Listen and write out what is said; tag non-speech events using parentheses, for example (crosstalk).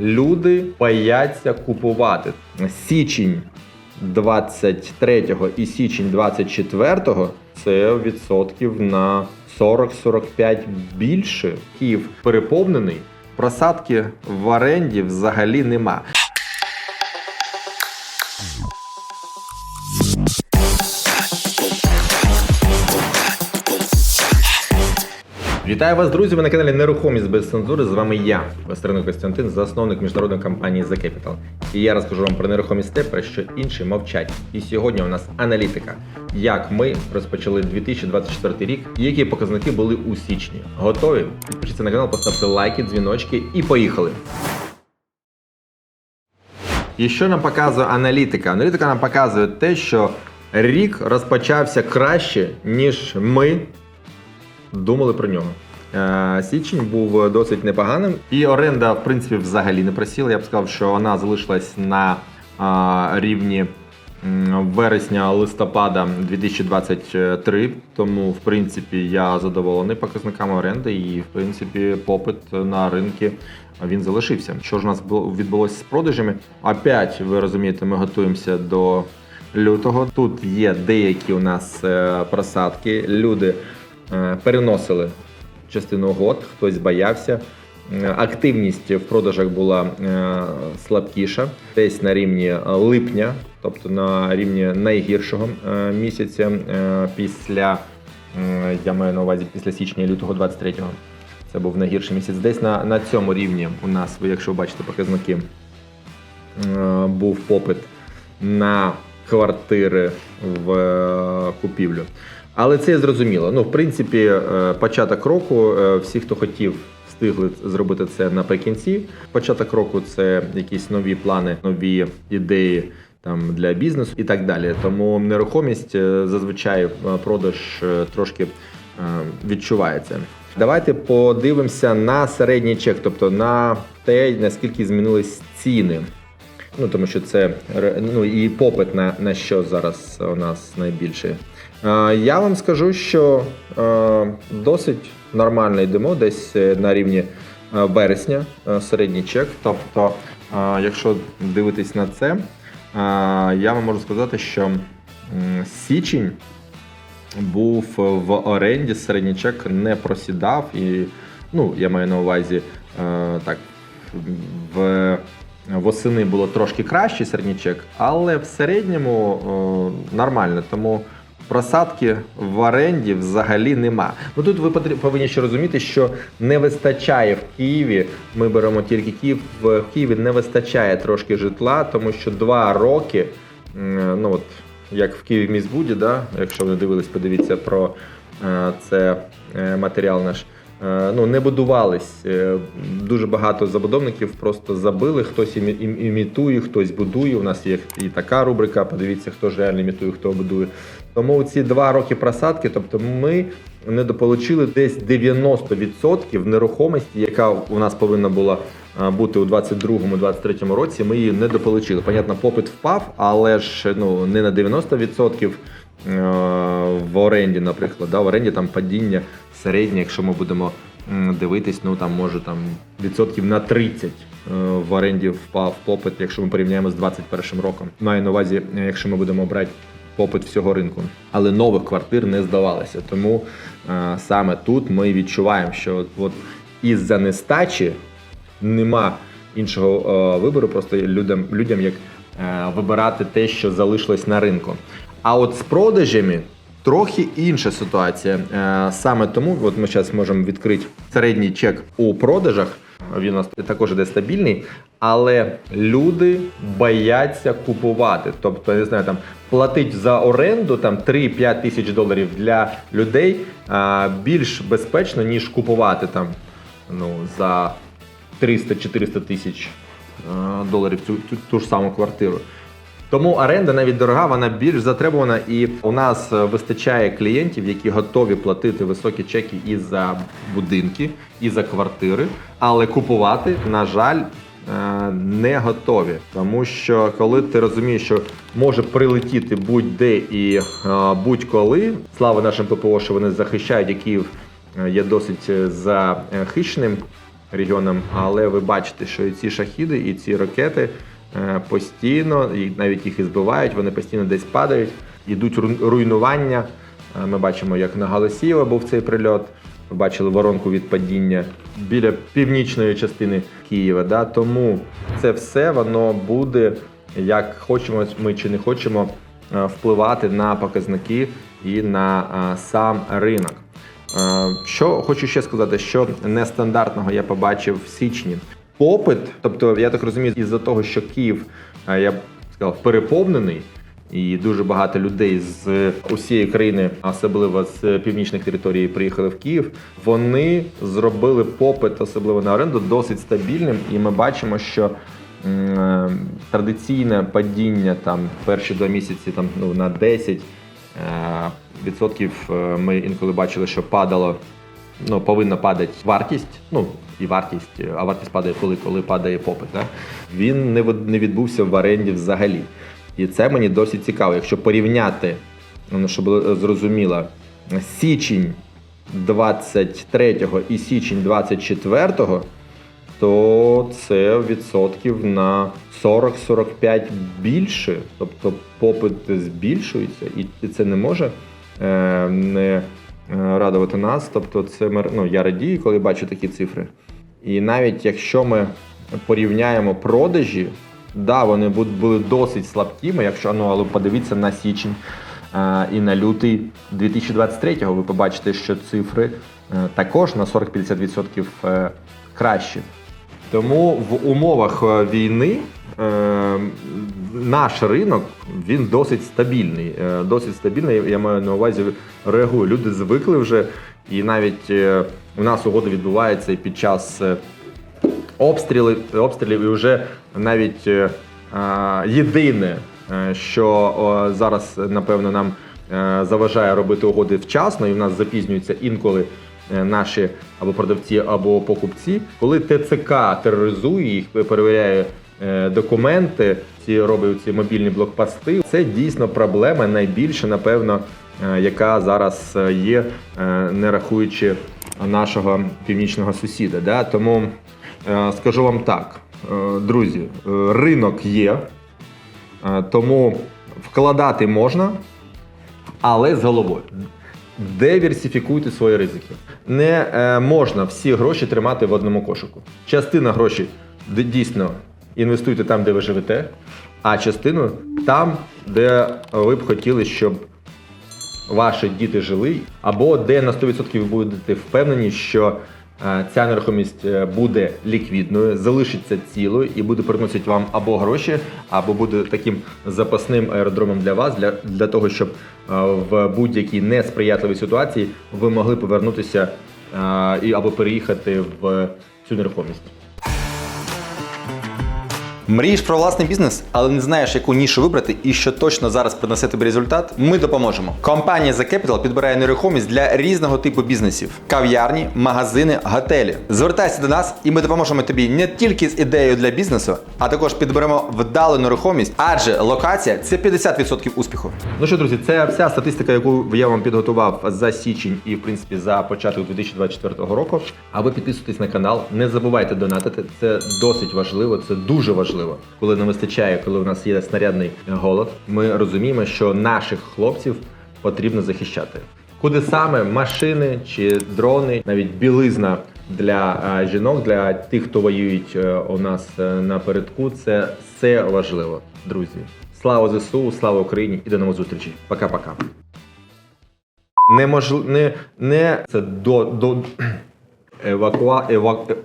Люди бояться купувати. Січень 23 і січень 24 це відсотків на 40-45 більше. Київ переповнений. Просадки в оренді взагалі нема. Вітаю вас, друзі! Ви на каналі Нерухомість без цензури. З вами я, Вестерник Костянтин, засновник міжнародної компанії The Capital. І я розкажу вам про нерухомість те, про що інші мовчать. І сьогодні у нас аналітика. Як ми розпочали 2024 рік, і які показники були у січні. Готові? Підпишіться на канал, поставте лайки, дзвіночки і поїхали. І що нам показує аналітика? Аналітика нам показує те, що рік розпочався краще, ніж ми думали про нього. Е, Січень був досить непоганим, і оренда, в принципі, взагалі не просіла. Я б сказав, що вона залишилась на рівні вересня-листопада 2023. Тому, в принципі, я задоволений показниками оренди, і в принципі попит на ринки він залишився. Що ж у нас відбулося з продажами? Опять, ви розумієте, ми готуємося до лютого. Тут є деякі у нас е, просадки. Люди е, переносили частину угод, хтось боявся. Е, Активність в продажах була е, слабкіша, десь на рівні липня, тобто на рівні найгіршого е, місяця після, я маю на увазі після січня лютого 23-го. Це був найгірший місяць. Десь на, на цьому рівні у нас, якщо ви бачите показники, був попит на квартири в купівлю. Але це зрозуміло. Ну, в принципі, е, початок року, е, всі, хто хотів, встигли зробити це наприкінці. Початок року це якісь нові плани, нові ідеї там для бізнесу і так далі. Тому нерухомість е, зазвичай продаж трошки відчувається. Давайте подивимося на середній чек, тобто на те, наскільки змінились ціни. Ну, тому що це ну, і попит на, на що зараз у нас найбільший. Е, я вам скажу, що досить нормально йдемо, десь е, на рівні е, вересня е, середній чек. Тобто, якщо дивитись на це, я вам можу сказати, що січень був в оренді, середній чек не просідав. І, ну, я маю на увазі так, в восени було трошки краще середній але в середньому е, нормально. Тому просадки в оренді взагалі нема. Ну тут ви повинні ще розуміти, що не вистачає в Києві. Ми беремо тільки Київ. В Києві не вистачає трошки житла, тому що два роки. Ну от як в Києві міськбуді, да? якщо ви дивились, подивіться про е, це е, матеріал наш. Е, Ну, не будувались. Е, Дуже багато забудовників просто забили. Хтось імі- ім- імітує, хтось будує. У нас є і така рубрика. Подивіться, хто ж реально імітує, хто будує. Тому ці два роки просадки, тобто ми недополучили десь 90% нерухомості, яка у нас повинна була е, бути у 22-23 році. Ми її недополучили. Понятно, попит впав, але ж ну не на 90% е, в оренді, наприклад. Да, в оренді там падіння середнє, якщо ми будемо дивитись, ну там може там відсотків на 30 е, в оренді впав попит, якщо ми порівняємо з 21 роком. Маю на увазі, е, якщо ми будемо брати попит всього ринку. Але нових квартир не здавалося. Тому е, саме тут ми відчуваємо, що от, із-за нестачі нема іншого е, вибору, просто людям, людям як е, вибирати те, що залишилось на ринку. А от з продажами трохи інша ситуація. Е, саме тому, от ми зараз можемо відкрити середній чек у продажах. Він у нас також іде стабільний, але люди бояться купувати. Тобто, не знаю, там платить за оренду там 3-5 тисяч доларів для людей а, більш безпечно, ніж купувати там ну, за 300-400 тисяч е, доларів цю, цю ту ж саму квартиру. Тому оренда навіть дорога, вона більш затребувана, і у нас е, вистачає клієнтів, які готові платити високі чеки і за будинки, і за квартири, але купувати, на жаль, е, не готові. Тому що коли ти розумієш, що може прилетіти будь-де і е, будь-коли, слава нашим ППО, що вони захищають, і Київ е, є досить захищеним регіонам. Але ви бачите, що і ці шахіди, і ці ракети постійно, і навіть їх і збивають, вони постійно десь падають, йдуть руйнування. Е, Ми бачимо, як на Галасієва був цей прильот. Ми бачили воронку від падіння біля північної частини Києва. Да? Тому це все воно буде, як хочемо ми чи не хочемо, е, впливати на показники і на е, сам ринок. Е, Що хочу ще сказати, що нестандартного я побачив в січні. Попит, тобто, я так розумію, із-за того, що Київ, е, я б сказав, переповнений, і дуже багато людей з усієї країни, особливо з північних територій, приїхали в Київ. Вони зробили попит, особливо на оренду, досить стабільним, і ми бачимо, що м, е, традиційне падіння там перші два місяці там ну на 10 е, відсотків. е, Ми інколи бачили, що падало. Ну, повинна падати вартість, ну і вартість, а вартість падає коли, коли падає попит. Да? Він не, відбувся в оренді взагалі. І це мені досить цікаво. Якщо порівняти, ну, щоб було зрозуміло, січень 23 і січень 24-го, то це відсотків на 40-45 більше. Тобто попит збільшується, і це не може е, не е, радувати нас. Тобто, це ну, я радію, коли бачу такі цифри. І навіть якщо ми порівняємо продажі, да, вони були досить слабкими, якщо ну, але подивіться на січень е, і на лютий 2023-го, ви побачите, що цифри е, також на 40-50% е, кращі. Тому в умовах е, війни е, наш ринок він досить стабільний. Е, досить стабільний, я маю на увазі реагує. Люди звикли вже, і навіть е, у нас угоди відбуваються і під час е, обстріли, обстрілів, і вже навіть е, е, єдине, е, що зараз, напевно, нам е, заважає робити угоди вчасно, і в нас запізнюються інколи е, наші або продавці, або покупці, коли ТЦК тероризує їх, перевіряє е, документи, ці робить ці мобільні блокпости. Це дійсно проблема найбільша, напевно, е, яка зараз е, є, е, не рахуючи нашого північного сусіда. Да? Тому е, скажу вам так, е, друзі, е, ринок є, е, тому вкладати можна, але з головою. Диверсифікуйте свої ризики. Не е, можна всі гроші тримати в одному кошику. Частина грошей дійсно інвестуйте там, де ви живете, а частину там, де ви б хотіли, щоб ваші діти жили, або де на 100% ви будете впевнені, що е, ця нерухомість е, буде ліквідною, залишиться цілою і буде приносити вам або гроші, або буде таким запасним аеродромом для вас, для, для того, щоб е, в будь-якій несприятливій ситуації ви могли повернутися і або переїхати в цю нерухомість. Мрієш про власний бізнес, але не знаєш, яку нішу вибрати і що точно зараз принесе тобі результат? Ми допоможемо. Компанія The Capital підбирає нерухомість для різного типу бізнесів: кав'ярні, магазини, готелі. Звертайся до нас, і ми допоможемо тобі не тільки з ідеєю для бізнесу, а також підберемо вдалу нерухомість, адже локація це 50% успіху. Ну що, друзі, це вся статистика, яку я вам підготував за січень і, в принципі, за початок 2024 року. А ви підписуйтесь на канал, не забувайте донатити. Це досить важливо, це дуже важливо. Коли не вистачає, коли у нас є снарядний голод. Ми розуміємо, що наших хлопців потрібно захищати. Куди саме машини чи дрони, навіть білизна для жінок, для тих, хто воюють е, у нас е, напередку, це все важливо, друзі. Слава ЗСУ, слава Україні і до нових зустрічей. Пока-пока. Неможливо, не, не це до, до (clears throat) евакуа, евак...